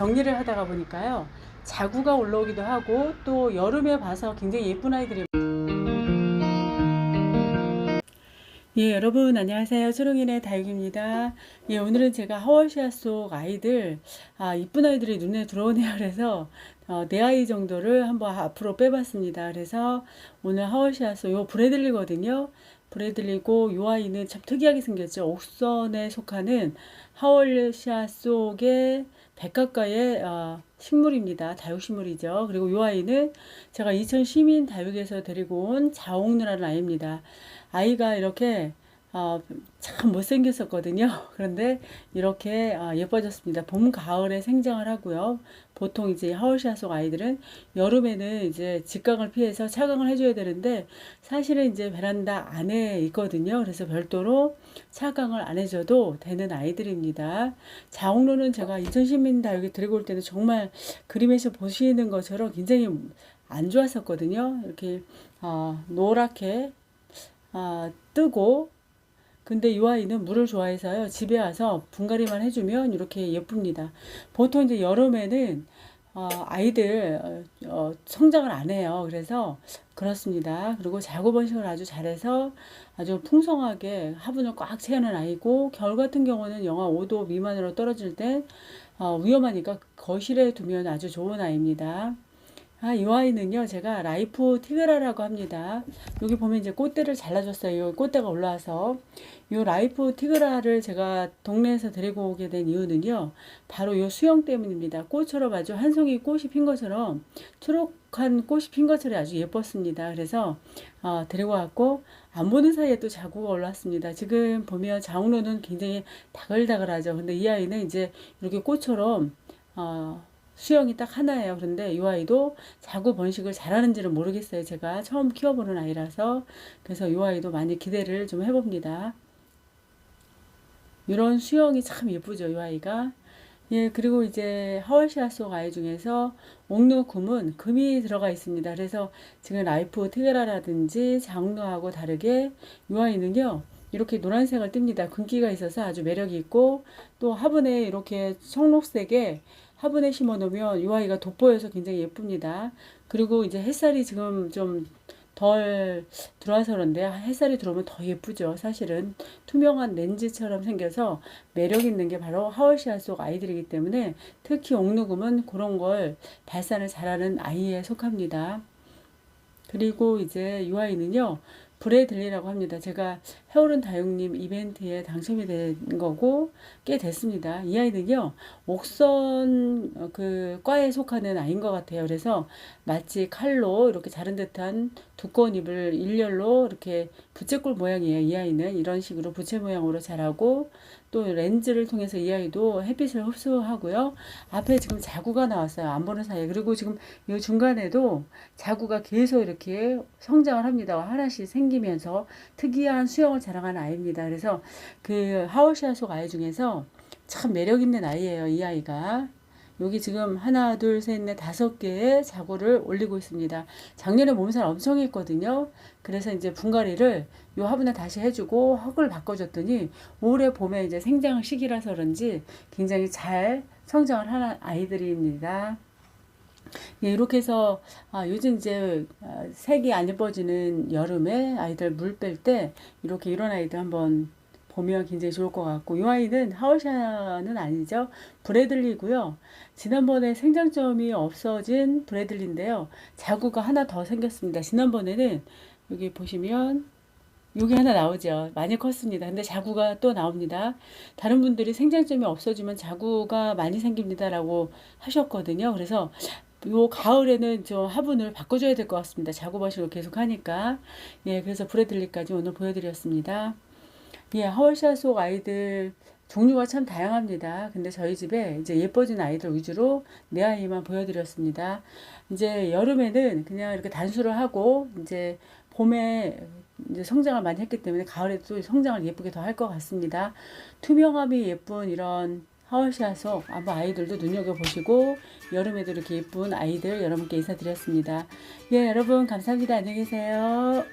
정리를 하다가 보니까요. 자구가 올라오기도 하고 또 여름에 봐서 굉장히 예쁜 아이들이 예, 여러분 안녕하세요. 초롱이네 다육입니다. 예, 오늘은 제가 하월시아 속 아이들 아, 이쁜 아이들이 눈에 들어오네요. 그래서 어, 네 아이 정도를 한번 앞으로 빼봤습니다. 그래서 오늘 하월시아 속요 브래들리거든요. 브래들리고 요 아이는 참 특이하게 생겼죠. 옥선에 속하는 하월시아 속의 백가까의 어, 식물입니다. 다육식물이죠. 그리고 요 아이는 제가 이천 시민 다육에서 데리고 온 자옥누라는 아이입니다. 아이가 이렇게 어, 참 못생겼었거든요. 그런데 이렇게 어, 예뻐졌습니다. 봄, 가을에 생장을 하고요. 보통 이제 하월시아 속 아이들은 여름에는 이제 직강을 피해서 차강을 해줘야 되는데 사실은 이제 베란다 안에 있거든요. 그래서 별도로 차강을 안 해줘도 되는 아이들입니다. 자옥로는 제가 인천시민다 여기 데리고 올 때는 정말 그림에서 보시는 것처럼 굉장히 안 좋았었거든요. 이렇게 어, 노랗게 아, 뜨고 근데 이 아이는 물을 좋아해서요. 집에 와서 분갈이만 해주면 이렇게 예쁩니다. 보통 이제 여름에는 어, 아이들 어, 어, 성장을 안 해요. 그래서 그렇습니다. 그리고 자구 번식을 아주 잘해서 아주 풍성하게 화분을 꽉 채우는 아이고 겨울 같은 경우는 영하 5도 미만으로 떨어질 때 어, 위험하니까 거실에 두면 아주 좋은 아이입니다. 아, 이 아이는요, 제가 라이프 티그라라고 합니다. 여기 보면 이제 꽃대를 잘라줬어요. 꽃대가 올라와서. 이 라이프 티그라를 제가 동네에서 데리고 오게 된 이유는요, 바로 이 수영 때문입니다. 꽃처럼 아주 한 송이 꽃이 핀 것처럼, 초록한 꽃이 핀 것처럼 아주 예뻤습니다. 그래서, 어, 데리고 왔고, 안 보는 사이에 또 자구가 올랐습니다. 지금 보면 자웅로는 굉장히 다글다글하죠. 근데 이 아이는 이제 이렇게 꽃처럼, 어, 수영이 딱 하나예요. 그런데 이 아이도 자구 번식을 잘하는지는 모르겠어요. 제가 처음 키워보는 아이라서. 그래서 이 아이도 많이 기대를 좀 해봅니다. 이런 수영이 참 예쁘죠. 이 아이가. 예, 그리고 이제 하월시아 속 아이 중에서 옥누금은 금이 들어가 있습니다. 그래서 지금 라이프 티게라라든지 장누하고 다르게 이 아이는요. 이렇게 노란색을 띱니다. 금기가 있어서 아주 매력이 있고 또 화분에 이렇게 청록색에 화분에 심어 놓으면 이 아이가 돋보여서 굉장히 예쁩니다. 그리고 이제 햇살이 지금 좀 덜 들어와서 그런데 햇살이 들어오면 더 예쁘죠. 사실은 투명한 렌즈처럼 생겨서 매력 있는 게 바로 하월시아 속 아이들이기 때문에 특히 옥누금은 그런 걸 발산을 잘하는 아이에 속합니다. 그리고 이제 이 아이는요. 브레들리라고 합니다. 제가 해오른 다육님 이벤트에 당첨이 된 거고 꽤 됐습니다. 이 아이는요 옥선 어, 그 과에 속하는 아이인 것 같아요. 그래서 마치 칼로 이렇게 자른 듯한 두꺼운 잎을 일렬로 이렇게 부채꼴 모양이에요. 이 아이는 이런 식으로 부채 모양으로 자라고 또 렌즈를 통해서 이 아이도 햇빛을 흡수하고요. 앞에 지금 자구가 나왔어요. 안 보는 사이에. 그리고 지금 이 중간에도 자구가 계속 이렇게 성장을 합니다. 하나씩 생 기면서 특이한 수영을 자랑하는 아이입니다. 그래서 그 하워시아 속 아이 중에서 참 매력 있는 아이예요. 이 아이가. 여기 지금 하나, 둘, 셋, 넷, 다섯 개의 자구를 올리고 있습니다. 작년에 몸살 엄청 했거든요. 그래서 이제 분갈이를 요 화분에 다시 해주고 흙을 바꿔줬더니 올해 봄에 이제 생장 시기라서 그런지 굉장히 잘 성장을 하는 아이들입니다. 예, 이렇게 해서 아, 요즘 이제 아, 색이 안 예뻐지는 여름에 아이들 물 뺄 때 이렇게 이런 아이들 한번 보면 굉장히 좋을 것 같고 이 아이는 하우샤는 아니죠. 브래들리고요. 지난번에 생장점이 없어진 브래들리인데요. 자구가 하나 더 생겼습니다. 지난번에는 여기 보시면 여기 하나 나오죠. 많이 컸습니다. 근데 자구가 또 나옵니다. 다른 분들이 생장점이 없어지면 자구가 많이 생깁니다 라고 하셨거든요. 그래서 요 가을에는 좀 화분을 바꿔줘야 될 것 같습니다. 버식을 계속 하니까. 예, 그래서 브래들리까지 오늘 보여드렸습니다. 예, 하월샤 속 아이들 종류가 참 다양합니다. 근데 저희 집에 이제 예뻐진 아이들 위주로 네 아이만 보여드렸습니다. 이제 여름에는 그냥 이렇게 단수를 하고 이제 봄에 이제 성장을 많이 했기 때문에 가을에도 성장을 예쁘게 더 할 것 같습니다. 투명함이 예쁜 이런 하월시아 속 아마 아이들도 눈여겨보시고 여름에도 이렇게 예쁜 아이들 여러분께 인사드렸습니다. 예, 여러분 감사합니다. 안녕히 계세요.